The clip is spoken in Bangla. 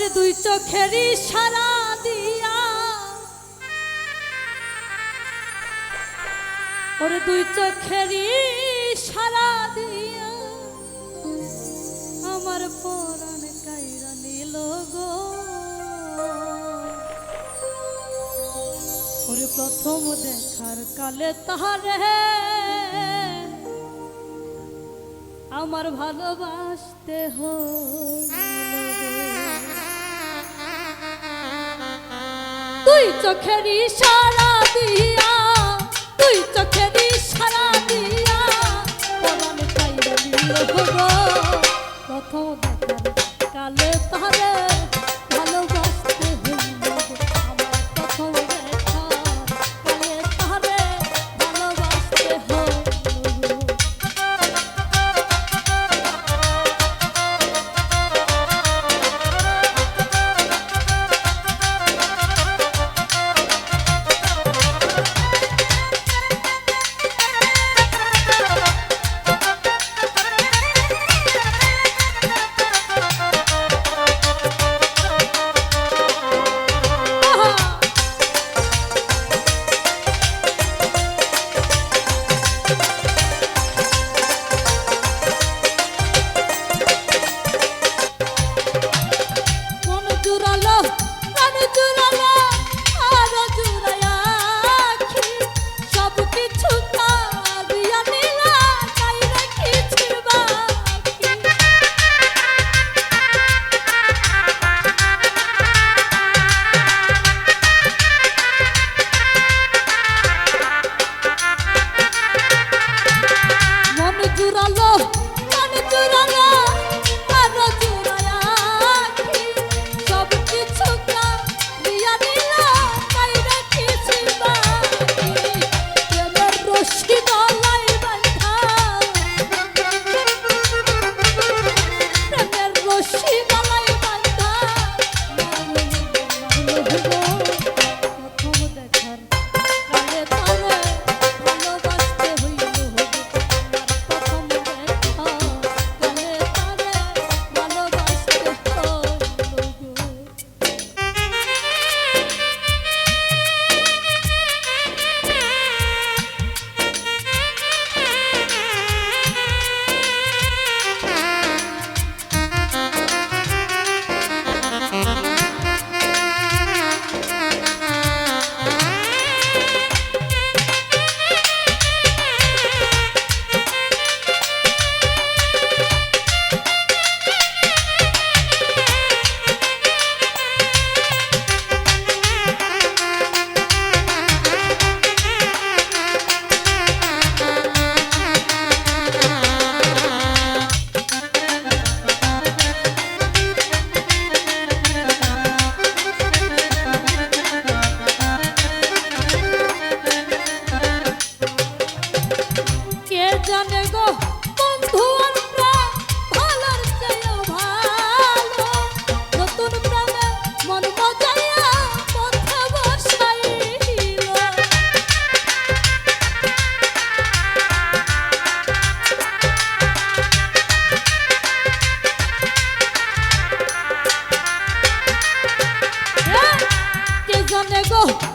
ওরে দুই চোখের সারা দিয়া। ওরে দুই চোখের সারা দিয়া। আমার পরাণ কাইরা নিল গো। ওরে প্রথম দেখার কালে তাহারে আমার ভালোবাসতে তুই চোখের ইশারা দিয়া তুই চোখের ইশারা দিয়া। পরাণ পাইলি প্রথম কালে তাহলে কানে চুরালা そ。